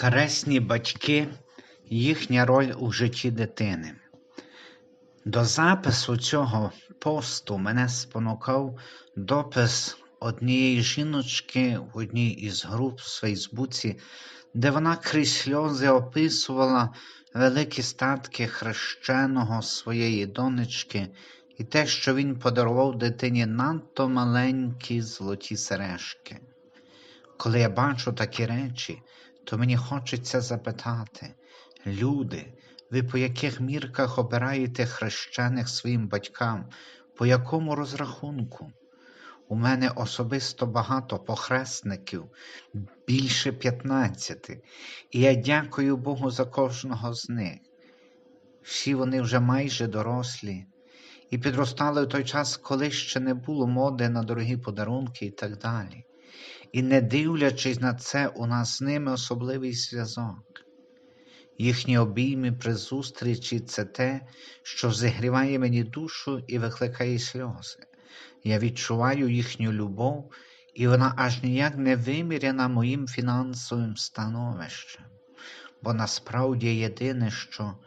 Хресні батьки, їхня роль у житті дитини. До запису цього посту мене спонукав допис однієї жіночки в одній із груп в Фейсбуці, де вона крізь сльози описувала великі статки хрещеного своєї донечки і те, що він подарував дитині надто маленькі золоті сережки. Коли я бачу такі речі, то мені хочеться запитати, люди, ви по яких мірках обираєте хрещених своїм батькам, по якому розрахунку? У мене особисто багато похресників, більше 15, і я дякую Богу за кожного з них. Всі вони вже майже дорослі і підростали в той час, коли ще не було моди на дорогі подарунки і так далі. І не дивлячись на це, у нас з ними особливий зв'язок. Їхні обійми при зустрічі це те, що зігріває мені душу і викликає сльози. Я відчуваю їхню любов, і вона аж ніяк не виміряна моїм фінансовим становищем, бо насправді єдине, що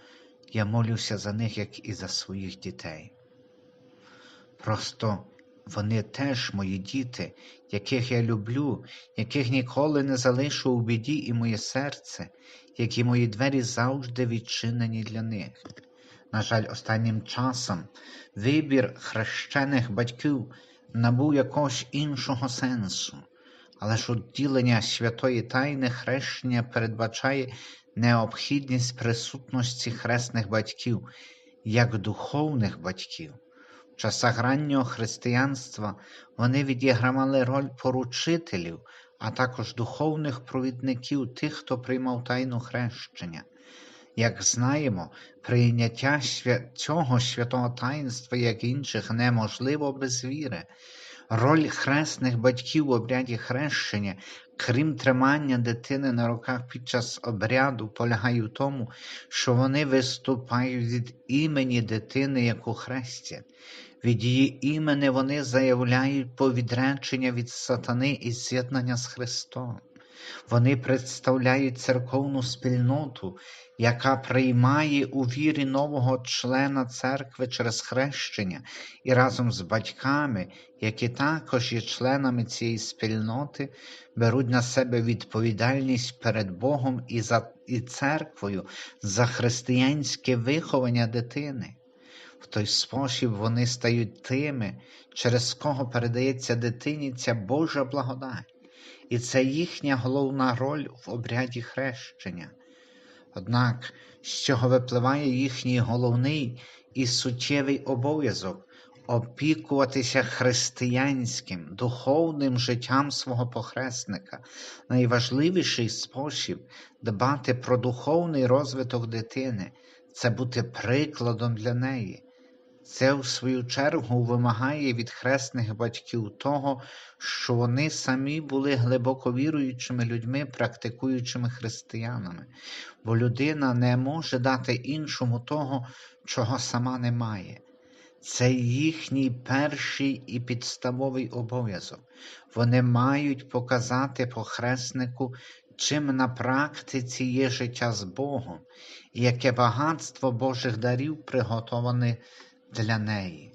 я молюся за них, як і за своїх дітей. Просто вони теж мої діти, яких я люблю, яких ніколи не залишу у біді і моє серце, які мої двері завжди відчинені для них. На жаль, останнім часом вибір хрещених батьків набув якогось іншого сенсу, але ж уділення святої тайни хрещення передбачає необхідність присутності хресних батьків, як духовних батьків. Часах раннього християнства вони відігравали роль поручителів, а також духовних провідників тих, хто приймав тайну хрещення. Як знаємо, прийняття цього святого таїнства, як інших, неможливо без віри. Роль хресних батьків в обряді хрещення, крім тримання дитини на руках під час обряду, полягає в тому, що вони виступають від імені дитини, яку хрестять. Від її імені вони заявляють повідречення від сатани і з'єднання з Христом. Вони представляють церковну спільноту, яка приймає у вірі нового члена церкви через хрещення і разом з батьками, які також є членами цієї спільноти, беруть на себе відповідальність перед Богом і за і церквою за християнське виховання дитини. В той спосіб вони стають тими, через кого передається дитині ця Божа благодать, і це їхня головна роль в обряді хрещення. Однак з цього випливає їхній головний і суттєвий обов'язок опікуватися християнським, духовним життям свого похресника, найважливіший спосіб дбати про духовний розвиток дитини це бути прикладом для неї. Це, в свою чергу, вимагає від хресних батьків того, що вони самі були глибоко віруючими людьми, практикуючими християнами, бо людина не може дати іншому того, чого сама не має. Це їхній перший і підставовий обов'язок. Вони мають показати похреснику, чим на практиці є життя з Богом, і яке багатство Божих дарів приготоване для неї.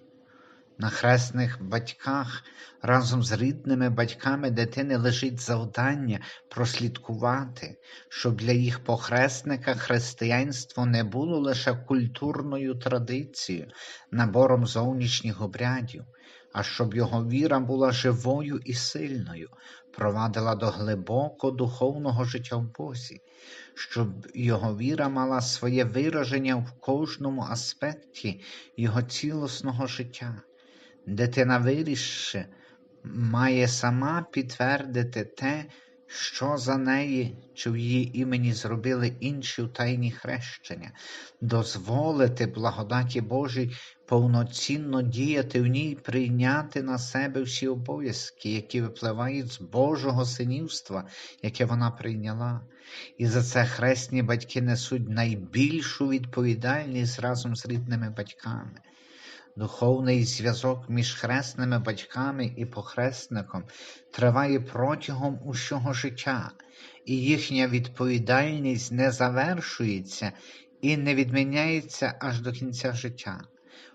На хресних батьках разом з рідними батьками дитини лежить завдання прослідкувати, щоб для їх похресника християнство не було лише культурною традицією, набором зовнішніх обрядів, а щоб його віра була живою і сильною, провадила до глибоко духовного життя в Бозі, щоб його віра мала своє вираження в кожному аспекті його цілісного життя. Дитина вирішивши, має сама підтвердити те, що за неї чи в її імені зробили інші в тайні хрещення, дозволити благодаті Божій повноцінно діяти в ній, прийняти на себе всі обов'язки, які випливають з Божого синівства, яке вона прийняла. І за це хресні батьки несуть найбільшу відповідальність разом з рідними батьками. Духовний зв'язок між хресними батьками і похресником триває протягом усього життя, і їхня відповідальність не завершується і не відміняється аж до кінця життя.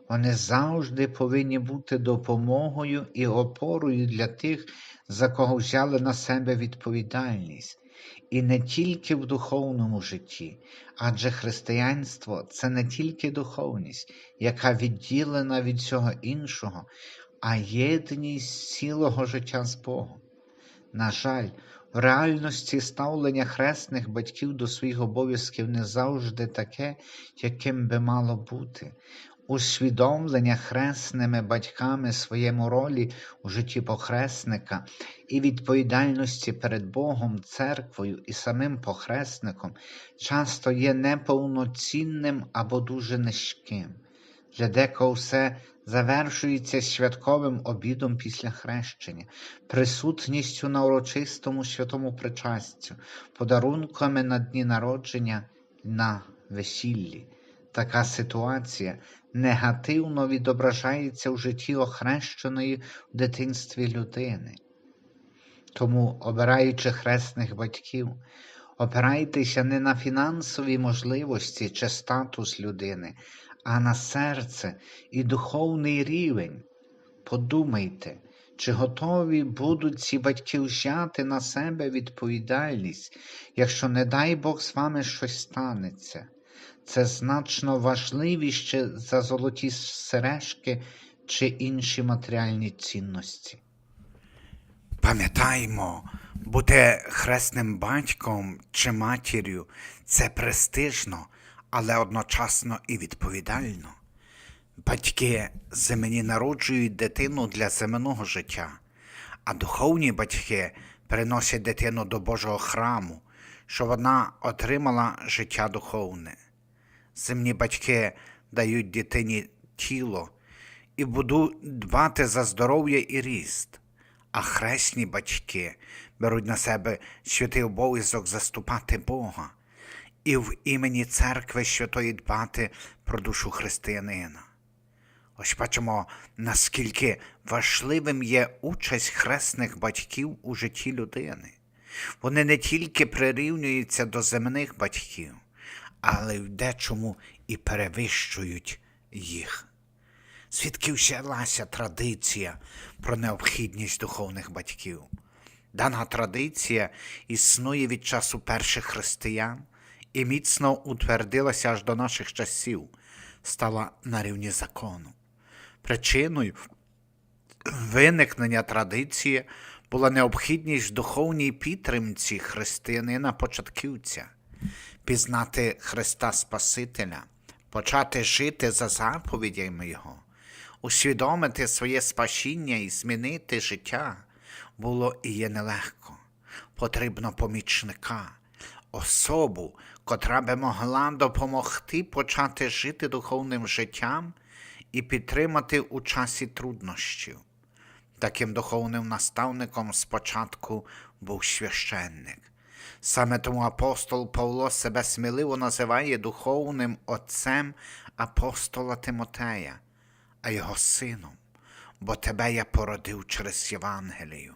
Вони завжди повинні бути допомогою і опорою для тих, за кого взяли на себе відповідальність. І не тільки в духовному житті, адже християнство це не тільки духовність, яка відділена від всього іншого, а єдність цілого життя з Богом. На жаль, в реальності ставлення хресних батьків до своїх обов'язків не завжди таке, яким би мало бути. Усвідомлення хресними батьками своєму ролі у житті похресника і відповідальності перед Богом, церквою і самим похресником часто є неповноцінним або дуже низьким. Для декого все завершується святковим обідом після хрещення, присутністю на урочистому святому причастю, подарунками на дні народження на весіллі. Така ситуація негативно відображається в житті охрещеної в дитинстві людини. Тому, обираючи хресних батьків, опирайтеся не на фінансові можливості чи статус людини, а на серце і духовний рівень. Подумайте, чи готові будуть ці батьки взяти на себе відповідальність, якщо, не дай Бог, з вами щось станеться. Це значно важливіше за золоті сережки чи інші матеріальні цінності. Пам'ятаймо, бути хресним батьком чи матір'ю це престижно, але одночасно і відповідально. Батьки земні народжують дитину для земного життя, а духовні батьки приносять дитину до Божого храму, щоб вона отримала життя духовне. Земні батьки дають дитині тіло і будуть дбати за здоров'я і ріст, а хресні батьки беруть на себе святий обов'язок заступати Бога і в імені церкви святої дбати про душу християнина. Ось бачимо, наскільки важливим є участь хресних батьків у житті людини. Вони не тільки прирівнюються до земних батьків, але в дечому і перевищують їх. Звідки взялася традиція про необхідність духовних батьків? Дана традиція існує від часу перших християн і міцно утвердилася аж до наших часів, стала на рівні закону. Причиною виникнення традиції була необхідність в духовній підтримці християнина початківця, пізнати Христа Спасителя, почати жити за заповідями Його, усвідомити своє спасіння і змінити життя було і є нелегко. Потрібно помічника, особу, котра би могла допомогти почати жити духовним життям і підтримати у часі труднощів. Таким духовним наставником спочатку був священник. Саме тому апостол Павло себе сміливо називає духовним отцем апостола Тимотея, а його сином, бо тебе я породив через Євангелію.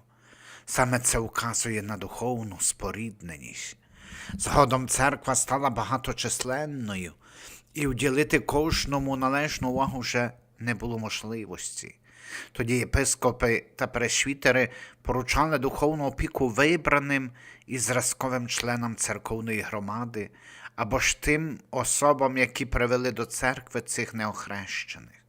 Саме це указує на духовну спорідненість. Згодом церква стала багаточисленною, і уділити кожному належну увагу вже не було можливості. Тоді єпископи та пресвітери поручали духовну опіку вибраним і зразковим членам церковної громади або ж тим особам, які привели до церкви цих неохрещених.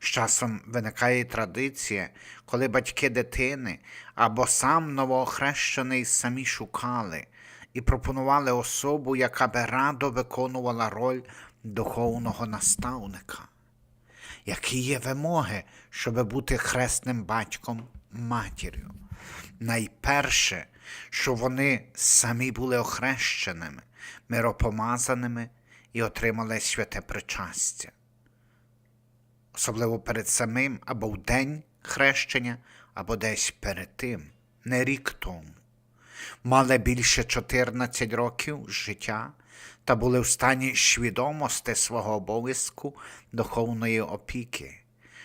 З часом виникає традиція, коли батьки дитини або сам новоохрещений самі шукали і пропонували особу, яка би радо виконувала роль духовного наставника. Які є вимоги, щоб бути хресним батьком матір'ю? Найперше, що вони самі були охрещеними, миропомазаними і отримали святе причастя особливо перед самим або в день хрещення, або десь перед тим, не рік тому. Мали більше 14 років життя та були в стані свідомості свого обов'язку духовної опіки.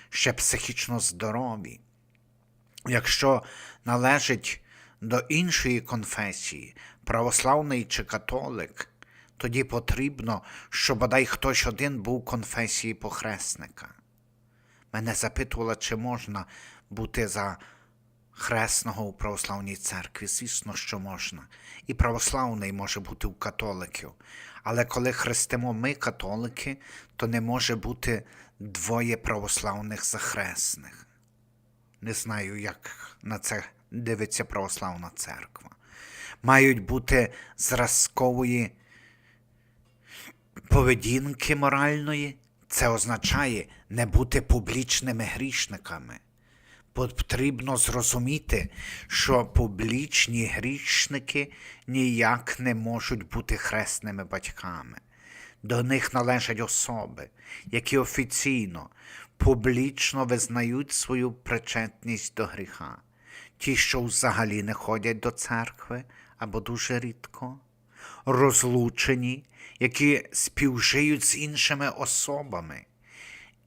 ще психічно здорові. Якщо належить до іншої конфесії, православний чи католик, тоді потрібно, щоб бодай хтось один був конфесії похресника. Мене запитувала, чи можна бути за хресного у православній церкві. Звісно, що можна. І православний може бути у католиків. Але коли хрестимо ми, католики, то не може бути двоє православних захресних. Не знаю, як на це дивиться православна церква. Мають бути зразкової поведінки моральної. Це означає не бути публічними грішниками. Потрібно зрозуміти, що публічні грішники ніяк не можуть бути хресними батьками. До них належать особи, які офіційно, публічно визнають свою причетність до гріха, ті, що взагалі не ходять до церкви або дуже рідко, розлучені, які співжиють з іншими особами,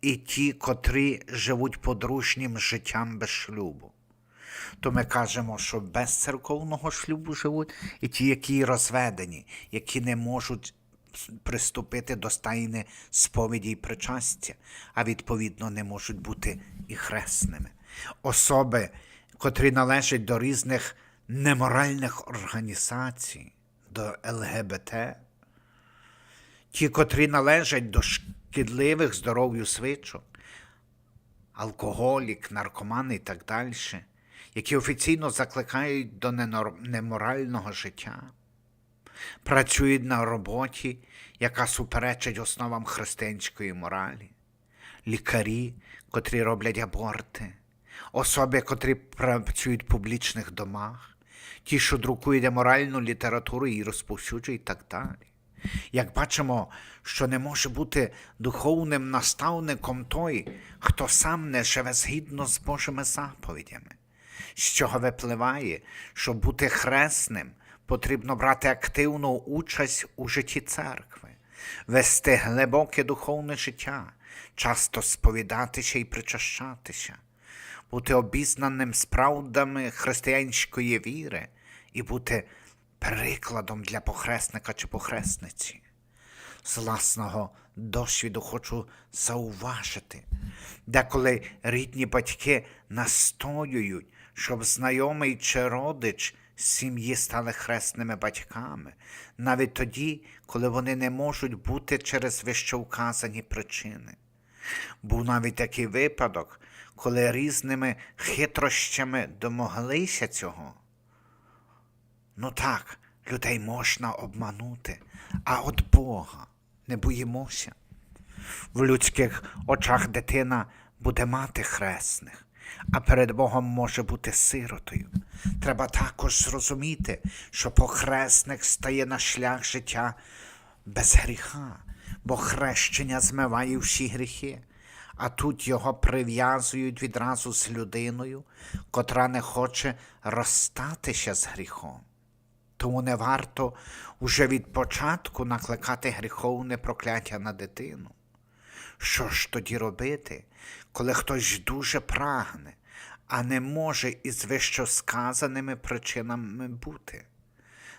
і ті, котрі живуть подружнім життям без шлюбу. То ми кажемо, що без церковного шлюбу живуть, і ті, які розведені, які не можуть приступити до стайни сповіді і причастя, а відповідно не можуть бути і хресними. Особи, котрі належать до різних неморальних організацій, до ЛГБТ, ті, котрі належать до шкідливих здоров'ю свичок, алкоголік, наркомани і так далі, які офіційно закликають до неморального життя, працюють на роботі, яка суперечить основам християнської моралі, лікарі, котрі роблять аборти, особи, котрі працюють в публічних домах, ті, що друкують аморальну літературу і розповсюджують і так далі. Як бачимо, що не може бути духовним наставником той, хто сам не живе згідно з Божими заповідями, з чого випливає, що бути хресним потрібно брати активну участь у житті церкви, вести глибоке духовне життя, часто сповідатися і причащатися, бути обізнаним з правдами християнської віри і бути прикладом для похресника чи похресниці. З власного досвіду хочу зауважити, деколи рідні батьки настоюють, щоб знайомий чи родич сім'ї стали хресними батьками, навіть тоді, коли вони не можуть бути через вищевказані причини. Був навіть такий випадок, коли різними хитрощами домоглися цього. Ну так, людей можна обманути, а от Бога не боїмося. В людських очах дитина буде мати хресних, а перед Богом може бути сиротою. Треба також зрозуміти, що похресник стає на шлях життя без гріха, бо хрещення змиває всі гріхи, а тут його прив'язують відразу з людиною, котра не хоче розстатися з гріхом. Тому не варто уже від початку накликати гріховне прокляття на дитину. Що ж тоді робити, коли хтось дуже прагне, а не може із вищосказаними причинами бути?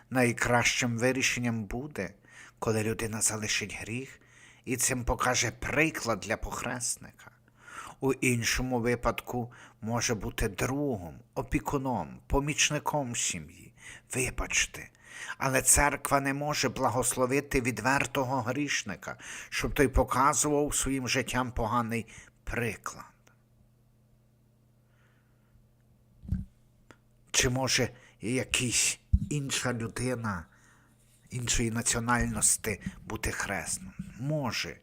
Найкращим вирішенням буде, коли людина залишить гріх і цим покаже приклад для похресника. У іншому випадку може бути другом, опікуном, помічником сім'ї. Вибачте, але церква не може благословити відвертого грішника, щоб той показував своїм життям поганий приклад. Чи може якась інша людина іншої національності бути хресним? Може,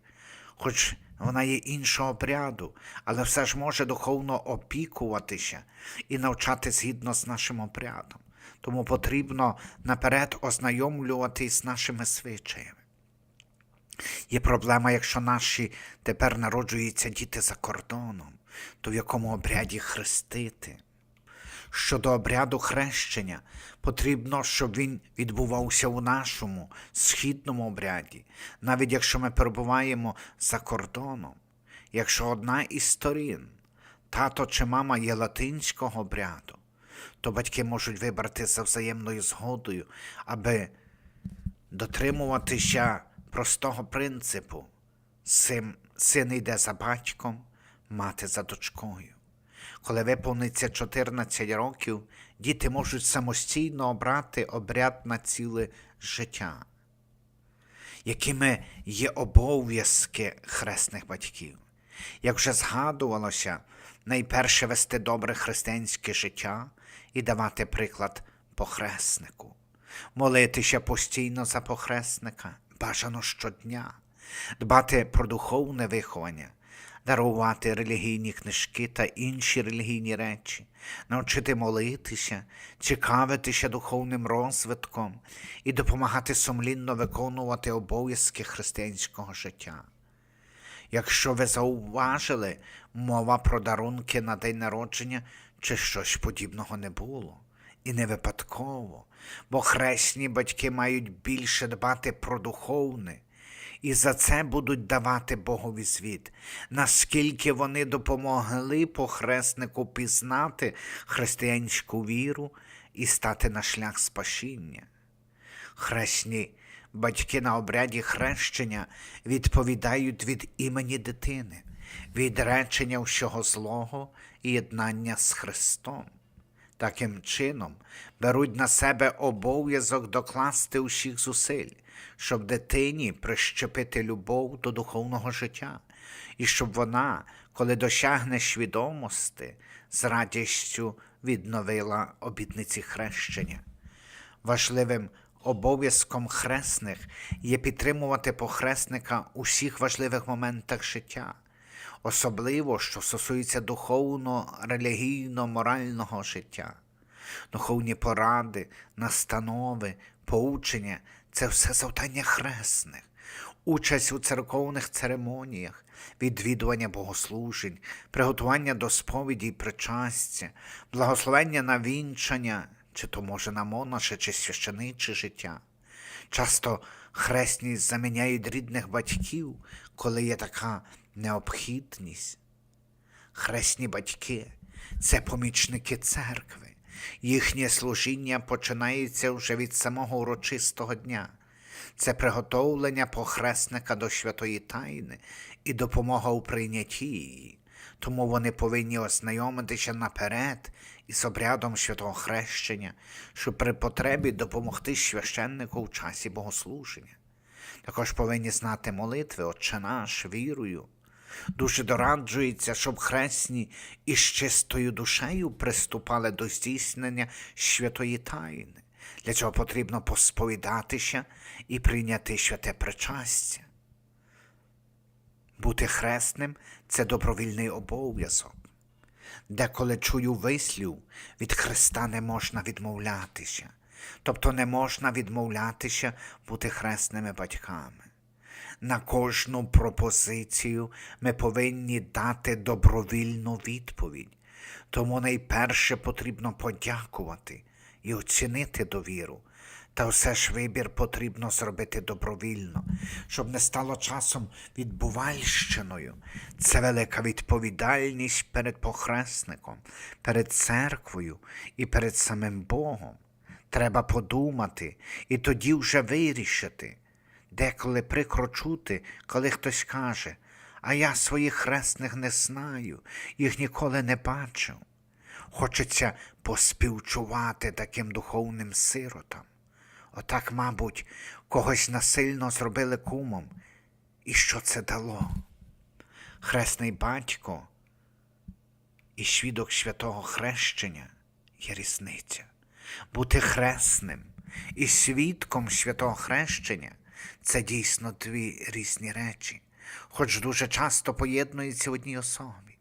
хоч вона є іншого обряду, але все ж може духовно опікуватися і навчати згідно з нашим обрядом. Тому потрібно наперед ознайомлюватись з нашими звичаями. Є проблема, якщо наші тепер народжуються діти за кордоном, то в якому обряді хрестити. Щодо обряду хрещення, потрібно, щоб він відбувався у нашому східному обряді, навіть якщо ми перебуваємо за кордоном. Якщо одна із сторін, тато чи мама є латинського обряду, то батьки можуть вибрати за взаємною згодою, аби дотримуватися простого принципу. Син, йде за батьком, мати за дочкою. Коли виповниться 14 років, діти можуть самостійно обрати обряд на ціле життя, якими є обов'язки хресних батьків. Як вже згадувалося, найперше вести добре християнське життя і давати приклад похреснику, молитися постійно за похресника, бажано щодня, дбати про духовне виховання, дарувати релігійні книжки та інші релігійні речі, навчити молитися, цікавитися духовним розвитком і допомагати сумлінно виконувати обов'язки християнського життя. Якщо ви зауважили, мова про дарунки на день народження чи щось подібного не було. І не випадково, бо хресні батьки мають більше дбати про духовне, і за це будуть давати Богові звіт, наскільки вони допомогли похреснику пізнати християнську віру і стати на шлях спасіння. Хресні батьки на обряді хрещення відповідають від імені дитини, від речення всього злого і єднання з Христом. Таким чином беруть на себе обов'язок докласти усіх зусиль, щоб дитині прищепити любов до духовного життя, і щоб вона, коли досягне свідомості, з радістю відновила обітниці хрещення. Важливим обов'язком хресних є підтримувати похресника у всіх важливих моментах життя, особливо що стосується духовно, релігійно, морального життя. Духовні поради, настанови, поучення це все завдання хресних, участь у церковних церемоніях, відвідування богослужень, приготування до сповіді й причастя, благословення на вінчання, чи то може на монаше чи священиче життя. Часто хресність заміняють рідних батьків, коли є така необхідність. Хресні батьки це помічники церкви. Їхнє служіння починається вже від самого урочистого дня. Це приготовлення похресника до святої тайни і допомога у прийнятті її. Тому вони повинні ознайомитися наперед із обрядом святого хрещення, щоб при потребі допомогти священнику в часі богослуження. Також повинні знати молитви Отче наш вірою. Дуже дораджується, щоб хресні із чистою душею приступали до здійснення святої тайни. Для цього потрібно посповідатися і прийняти святе причастя. Бути хресним це добровільний обов'язок. Деколи чую вислів, від Христа не можна відмовлятися, тобто не можна відмовлятися бути хресними батьками. На кожну пропозицію ми повинні дати добровільну відповідь, тому найперше потрібно подякувати і оцінити довіру. Та все ж вибір потрібно зробити добровільно, щоб не стало часом відбувальщиною. Це велика відповідальність перед похресником, перед церквою і перед самим Богом. Треба подумати і тоді вже вирішити. Деколи прикро чути, коли хтось каже, а я своїх хресних не знаю, їх ніколи не бачив. Хочеться поспівчувати таким духовним сиротам. Отак, мабуть, когось насильно зробили кумом. І що це дало? Хресний батько і свідок святого хрещення є різниця. Бути хресним і свідком святого хрещення це дійсно дві різні речі, хоч дуже часто поєднуються в одній особі.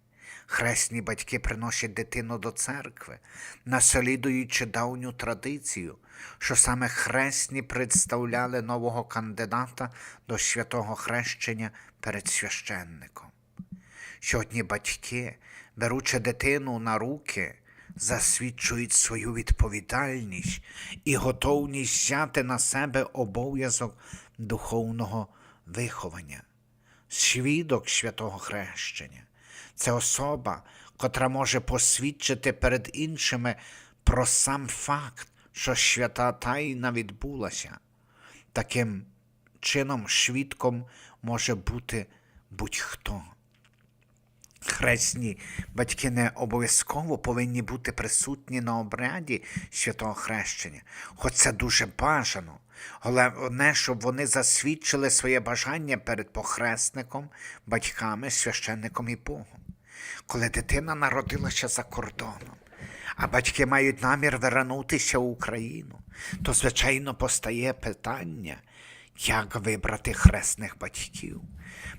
Хресні батьки приносять дитину до церкви, наслідуючи давню традицію, що саме хресні представляли нового кандидата до святого хрещення перед священником. Сьогодні батьки, беручи дитину на руки, засвідчують свою відповідальність і готовність взяти на себе обов'язок духовного виховання. свідок святого хрещення. Це особа, котра може посвідчити перед іншими про сам факт, що свята тайна відбулася. Таким чином, свідком може бути будь-хто. Хресні батьки не обов'язково повинні бути присутні на обряді святого хрещення, хоч це дуже бажано. Головне, щоб вони засвідчили своє бажання перед похресником, батьками, священником і Богом. Коли дитина народилася за кордоном, а батьки мають намір вернутися в Україну, то, звичайно, постає питання, як вибрати хресних батьків,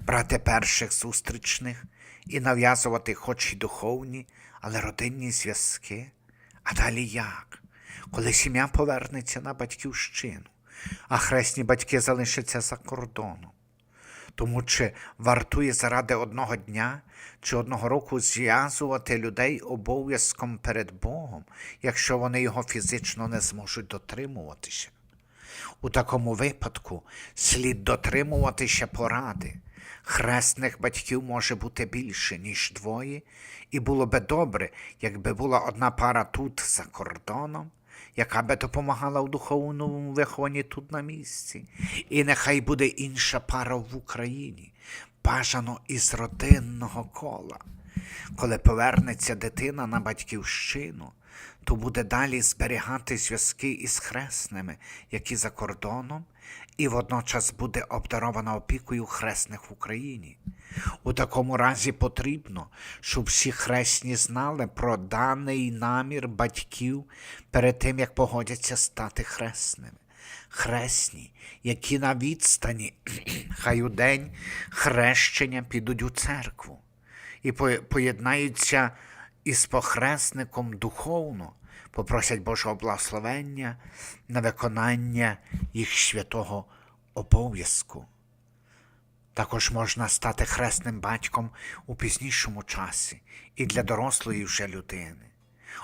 брати перших зустрічних і нав'язувати хоч й духовні, але родинні зв'язки. А далі як? Коли сім'я повернеться на батьківщину, а хресні батьки залишаться за кордоном. Тому чи вартує заради одного дня чи одного року зв'язувати людей обов'язком перед Богом, якщо вони його фізично не зможуть дотримуватися? У такому випадку слід дотримуватися поради. Хресних батьків може бути більше, ніж двоє, і було би добре, якби була одна пара тут за кордоном, яка би допомагала у духовному вихованні тут на місці. І нехай буде інша пара в Україні, бажано із родинного кола. Коли повернеться дитина на батьківщину, то буде далі зберігати зв'язки із хресними, які за кордоном, і водночас буде обдарована опікою хресних в Україні. У такому разі потрібно, щоб всі хресні знали про даний намір батьків перед тим, як погодяться стати хресними. Хресні, які на відстані, хай у день хрещення підуть у церкву і поєднаються із похресником духовно, попросять Божого благословення на виконання їх святого обов'язку. Також можна стати хресним батьком у пізнішому часі і для дорослої вже людини.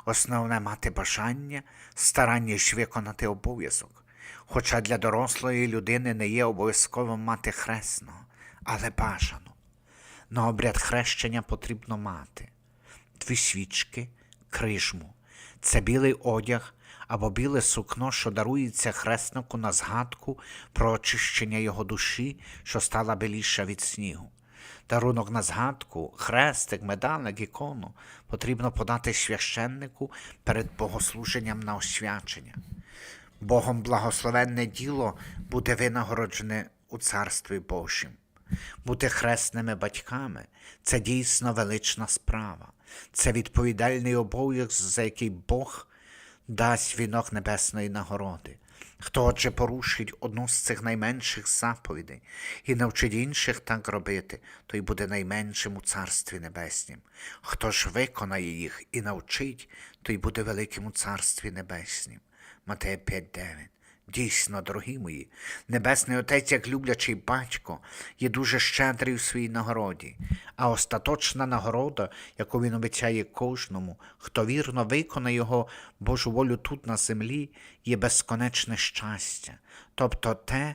Основне мати бажання, старання ж виконати обов'язок. Хоча для дорослої людини не є обов'язковим мати хресного, але бажано. На обряд хрещення потрібно мати дві свічки, крижму. Це білий одяг або біле сукно, що дарується хреснику на згадку про очищення його душі, що стала біліша від снігу. Дарунок на згадку, хрестик, медалик, ікону потрібно подати священнику перед богослуженням на освячення. Богом благословенне діло буде винагороджене у Царстві Божім. Бути хресними батьками це дійсно велична справа, це відповідальний обов'язок, за який Бог дасть вінок небесної нагороди. Хто отже порушить одну з цих найменших заповідей і навчить інших так робити, той буде найменшим у Царстві Небеснім. Хто ж виконає їх і навчить, той буде великим у Царстві Небеснім. Матея 5.9. Дійсно, дорогі мої, Небесний Отець, як люблячий батько, є дуже щедрий у своїй нагороді, а остаточна нагорода, яку він обіцяє кожному, хто вірно виконає його Божу волю тут на землі, є безконечне щастя, тобто те,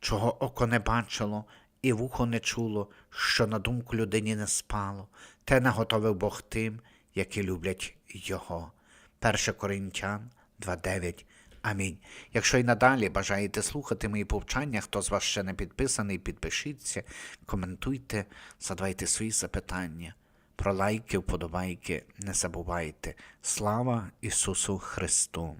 чого око не бачило і вухо не чуло, що на думку людині не спало, те наготовив Бог тим, які люблять Його. 1 Коринтян 2.9 Амінь. Якщо й надалі бажаєте слухати мої повчання, хто з вас ще не підписаний, підпишіться, коментуйте, задавайте свої запитання. Про лайки, вподобайки не забувайте. Слава Ісусу Христу!